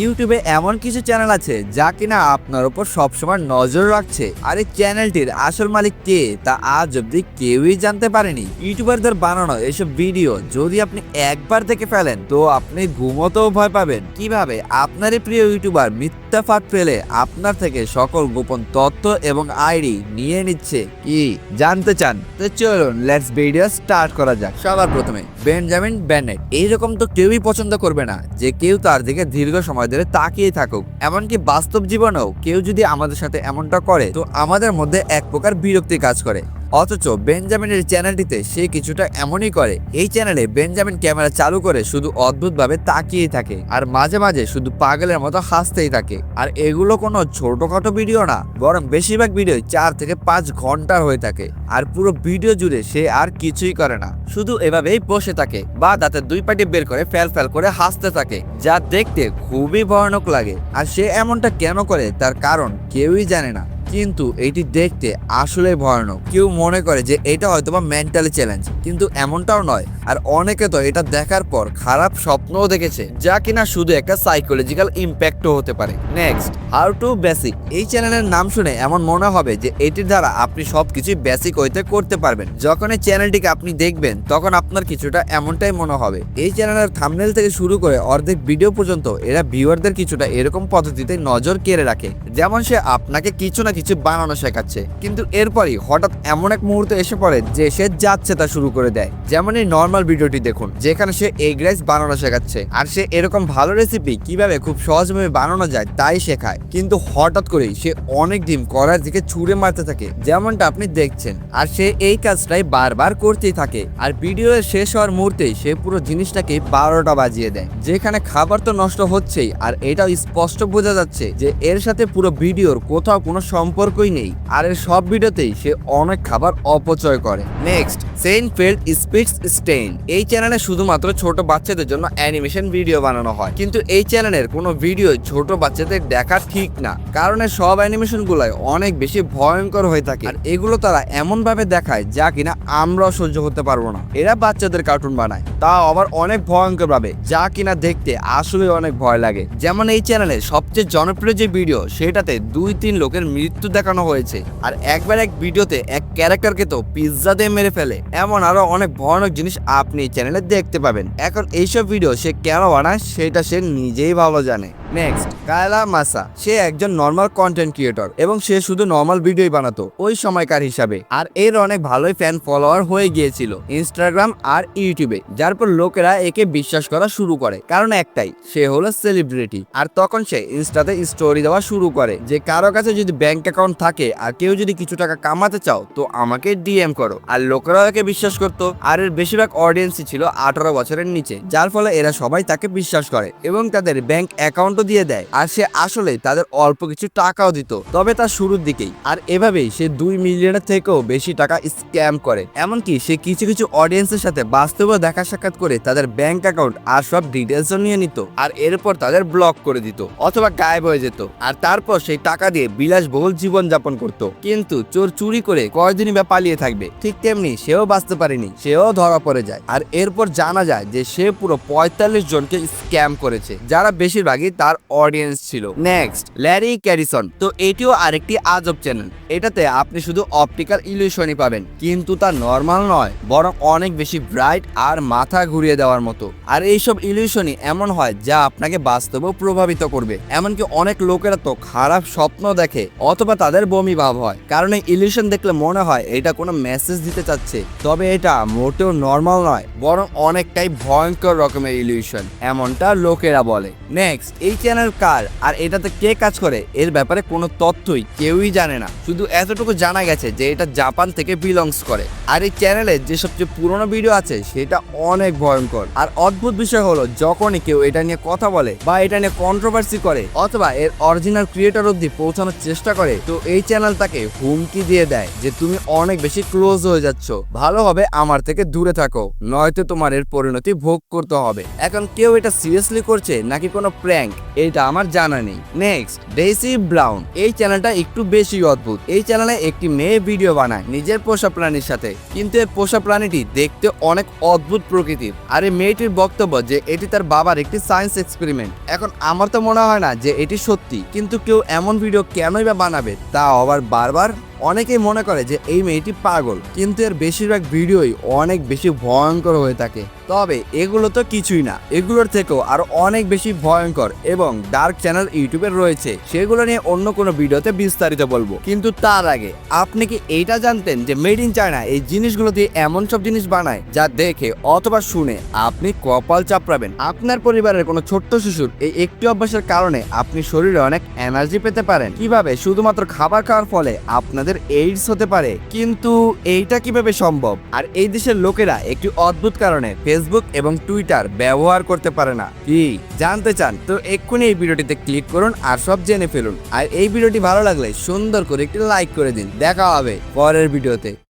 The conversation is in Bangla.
ইউটিউবে এমন কিছু চ্যানেল আছে যা কিনা আপনার উপর সবসময় নজর রাখছে। আর এই চ্যানেলটির আসল মালিক কে, তা আজ অব্দি কেউই জানতে পারেনি। ইউটিউবারদের বানানো এসব ভিডিও যদি আপনি একবার দেখে ফেলেন, তো আপনি ঘুমোতেও ভয় পাবেন। কীভাবে? আপনারই প্রিয় ইউটিউবার মিথ্যা ফাঁদ ফেলে আপনার থেকে সকল গোপন তথ্য এবং আইডি নিয়ে নিচ্ছে। কি? জানতে চান? তো চলুন লেটস ভিডিও স্টার্ট করা যাক। সবার প্রথমে বেঞ্জামিন ব্যানেট এইরকম তো কেউই পছন্দ করবে না, যে কেউ তার দিকে দীর্ঘ সময় ধরে তাকিয়ে থাকুক। এমনকি বাস্তব জীবনেও কেউ যদি আমাদের সাথে এমনটা করে, তো আমাদের মধ্যে এক প্রকার বিরক্তি কাজ করে। অথচ বেঞ্জামিনের চ্যানেলটিতে সে কিছুটা এমনই করে। এই চ্যানেলে বেঞ্জামিন ক্যামেরা চালু করে শুধু অদ্ভুতভাবে তাকিয়ে থাকে আর মাঝে মাঝে শুধু পাগলের মতো হাসতেই থাকে। আর এগুলো কোনো ছোটখাটো ভিডিও না, বরং বেশিরভাগ ভিডিও চার থেকে পাঁচ ঘণ্টার হয়ে থাকে। আর পুরো ভিডিও জুড়ে সে আর কিছুই করে না। শুধু এভাবেই বসে থাকে বা দাঁতের দুই পাটি বের করে ফ্যাল ফ্যাল করে হাসতে থাকে, যা দেখতে খুবই ভয়ানক লাগে। আর সে এমনটা কেন করে তার কারণ কেউই জানে না। কিন্তু এটি দেখতে আসলে ভয়ানক। কেউ মনে করে যে এটা হয়তো বা মেন্টালি চ্যালেঞ্জ, কিন্তু এমনটাও নয়। আর অনেকে তো এটা দেখার পর খারাপ স্বপ্নও দেখেছে, যা কিনা শুধু একটা সাইকোলজিক্যাল ইম্প্যাক্টও হতে পারে। নেক্সট হাউ টু বেসিক এই চ্যানেলের নাম শুনে এমন মনে হবে যে এটির দ্বারা আপনি সবকিছুই বেসিক হইতে করতে পারবেন। যখন এই চ্যানেলটিকে আপনি দেখবেন, তখন আপনার কিছুটা এমনটাই মনে হবে। এই চ্যানেলের থামনেল থেকে শুরু করে অর্ধেক ভিডিও পর্যন্ত এরা ভিউয়ারদের কিছুটা এরকম পদ্ধতিতে নজর কেড়ে রাখে, যেমন সে আপনাকে কিছু না কিছু বানানো শেখাচ্ছে। কিন্তু এরপরই হঠাৎ এমন এক মুহূর্তে এসে পড়ে যে সে যাচ্ছে তা শুরু করে দেয়। যেমন এই নর্মাল ভিডিওটি দেখুন, যেখানে সে এগ রাইস বানানো শেখাচ্ছে। আর সে এরকম ভালো রেসিপি কীভাবে খুব সহজভাবে বানানো যায় তাই শেখায়। কিন্তু হঠাৎ করেই সে অনেক ডিম করার দিকে ছুঁড়ে মারতে থাকে, যেমনটা আপনি দেখছেন। আর সে এই কাজটাই বারবার করতেই থাকে। আর ভিডিও শেষ হওয়ার মুহূর্তেই সে পুরো জিনিসটাকে বারোটা বাজিয়ে দেয়। যেখানে খাবার তো নষ্ট হচ্ছেই। আর এটাও স্পষ্ট বোঝা যাচ্ছে যে এর সাথে পুরো ভিডিওর কোথাও কোনো সম্পর্কই নেই। আর এর সব ভিডিওতেই সে অনেক খাবার অপচয় করে। নেক্সট সেন্ট ফিল্ড স্পিক্স স্টেইন এই চ্যানেলে শুধুমাত্র ছোট বাচ্চাদের জন্য অ্যানিমেশন ভিডিও বানানো হয়। কিন্তু এই চ্যানেলের কোনো ভিডিও ছোট বাচ্চাদের দেখা ঠিক না। কারণ সব অ্যানিমেশন গুলাই অনেক বেশি ভয়ঙ্কর হয়ে থাকে। আর এগুলো তারা এমন ভাবে দেখায় যা কিনা আমরাও সহ্য করতে পারব না। এরা বাচ্চাদের কার্টুন বানায়। তা আবার অনেক ভয়ঙ্কর ভাবে যা কিনা দেখতে আসলে অনেক ভয় লাগে। যেমন এই চ্যানেলে সবচেয়ে জনপ্রিয় যে ভিডিও সেটাতে দুই তিন লোকের মৃত্যু দেখানো হয়েছে। আর একবার এক ভিডিওতে এক ক্যারেক্টারকে তো পিৎজা দিয়ে মেরে ফেলে। এমন আরও অনেক ভয়ানক জিনিস আপনি চ্যানেলে দেখতে পাবেন। এখন এইসব ভিডিও সে কেন বানায় সেটা সে নিজেই ভালো জানে। নেক্সট কায়লা মাসা। সে একজন নর্মাল কন্টেন্ট ক্রিয়েটর এবং সে শুধু নর্মাল ভিডিওই বানাতো, ওই সময়কার হিসাবে। আর এর অনেক ভালোই ফ্যান ফলোয়ার হয়ে গিয়েছিল ইনস্টাগ্রাম আর ইউটিউবে যার পর লোকেরা একে বিশ্বাস করা শুরু করে। কারণ একটাই, সে হলো সেলিব্রিটি আর তখন সে ইনস্টাতে স্টোরি দেওয়া শুরু করে, যে কারও কাছে যদি ব্যাংক অ্যাকাউন্ট থাকে আর কেউ যদি কিছু টাকা কামাতে চাও, তো আমাকে ডিএম করো। আর লোকেরাও একে বিশ্বাস করতো। আর এর বেশিরভাগ অডিয়েন্সই ছিল আঠারো বছরের নিচে, যার ফলে এরা সবাই তাকে বিশ্বাস করে এবং তাদের ব্যাংক অ্যাকাউন্টও দিয়ে দেয়। আর সে আসলে তাদের অল্প কিছু টাকাও দিত। তবে তার শুরুর দিকেই। আর এভাবেই সে দুই মিলিয়নের থেকেও বেশি টাকা স্ক্যাম করে। এমনকি সে কিছু কিছু অডিয়েন্সের সাথে বাস্তবে দেখা সাক্ষাৎ করে তাদের ব্যাংক অ্যাকাউন্ট আর সব ডিটেলসও নিয়ে নিত। আর এরপর তাদের ব্লক করে দিত। অথবা গায়েব হয়ে যেত। আর তারপর সেই টাকা দিয়ে বিলাসবহুল জীবন যাপন করত। কিন্তু চোর চুরি করে কয়দিনই বা পালিয়ে থাকবে, ঠিক তেমনি সেও বাঁচতে পারেনি, সেও ধরা পড়ে যায়। আর এরপর জানা যায় যে সে পুরো পঁয়তাল্লিশ জনকে স্ক্যাম করেছে, যারা বেশিরভাগই তার অডিয়েন্স ছিল। নেক্সট ল্যারি ক্যারিসন তো এটিও আরেকটি আজব চ্যানেল এটাতে আপনি শুধু অপটিক্যাল ইলিউশনই পাবেন, কিন্তু তা নর্মাল নয়, বরং অনেক বেশি ব্রাইট আর মাথা ঘুরিয়ে দেওয়ার মতো। আর এইসব ইলিউশনই এমন হয় যা আপনাকে বাস্তবেও প্রভাবিত করবে। এমনকি অনেক লোকেরা তো খারাপ স্বপ্ন দেখে অথবা তাদের বমি ভাব হয়। কারণ এই ইলিউশন দেখলে মনে হয় এটা কোনো মেসেজ দিতে চাচ্ছে। তবে এটা মোটেও নর্মাল নয়, বরং অনেকটাই ভয়ঙ্কর রকমের ইলিউশন, এমনটা লোকেরা বলে। নেক্সট এই চ্যানেল কার? আর এটাতে কে কাজ করে? এর ব্যাপারে কোনো তথ্যই কেউই জানে না। শুধু এতটুকু জানা গেছে যে এটা জাপান থেকে বিলংস করে। আর এই চ্যানেলে যে সবচেয়ে পুরনো ভিডিও আছে, সেটা অনেক ভয়ঙ্কর। আর অদ্ভুত বিষয় হলো, যখনই কেউ এটা নিয়ে কথা বলে বা এটা নিয়ে কন্ট্রোভার্সি করে, অথবা এর অরিজিনাল ক্রিয়েটর অব্দি পৌঁছানোর চেষ্টা করে করে। তো এই চ্যানেল তাকে হুমকি দিয়ে দেয় যে তুমি অনেক বেশি ক্লোজ হয়ে যাচ্ছ। ভালো হবে আমার থেকে দূরে থাকো, নয়তো তোমার এর পরিণতি ভোগ করতে হবে। এখন কেউ এটা সিরিয়াসলি করছে নাকি কোনো প্র্যাঙ্ক এটা আমার জানা নেই। নেক্সট ডেসি ব্রাউন এই চ্যানেলটা একটু বেশি অদ্ভুত। এই চ্যানেলে একটি মেয়ে ভিডিও বানায় নিজের পোষা প্রাণীর সাথে। কিন্তু এই পোষা প্রাণীটি দেখতে অনেক অদ্ভুত প্রকৃতির। আর এই মেয়েটির বক্তব্য যে এটি তার বাবার একটি সায়েন্স এক্সপেরিমেন্ট এখন আমার তো মনে হয় না যে এটি সত্যি। কিন্তু কেউ এমন ভিডিও কেনই বা বানাবে তা আবার বারবার অনেকেই মনে করে যে এই মেয়েটি পাগল, কিন্তু এর বেশিরভাগ ভিডিওই অনেক বেশি ভয়ঙ্কর হয়ে থাকে। তবে এগুলো তো কিছুই না। এগুলোর থেকেও আরও অনেক বেশি ভয়ঙ্কর এবং ডার্ক চ্যানেল ইউটিউবে রয়েছে। সেগুলো নিয়ে অন্য কোনো ভিডিওতে বিস্তারিত বলব। কিন্তু তার আগে, আপনি কি এইটা জানতেন যে মেড ইন চায়না এই জিনিসগুলো দিয়ে এমন সব জিনিস বানায় যা দেখে অথবা শুনে আপনি কপাল চাপড়াবেন? আপনার পরিবারের কোনো ছোট্ট শিশুর এই একটি অভ্যাসের কারণে আপনি শরীরে অনেক এনার্জি পেতে পারেন। কীভাবে? শুধুমাত্র খাবার খাওয়ার ফলে আপনাদের এইডস হতে পারে। কিন্তু এইটা কীভাবে সম্ভব? আর এই দেশের লোকেরা একটি অদ্ভুত কারণে ফেসবুক এবং টুইটার ব্যবহার করতে পারে না। কি? জানতে চান? তো এক্ষুনি এই ভিডিওটিতে ক্লিক করুন আর সব জেনে ফেলুন। আর এই ভিডিওটি ভালো লাগলে সুন্দর করে একটি লাইক করে দিন। দেখা হবে পরের ভিডিওতে।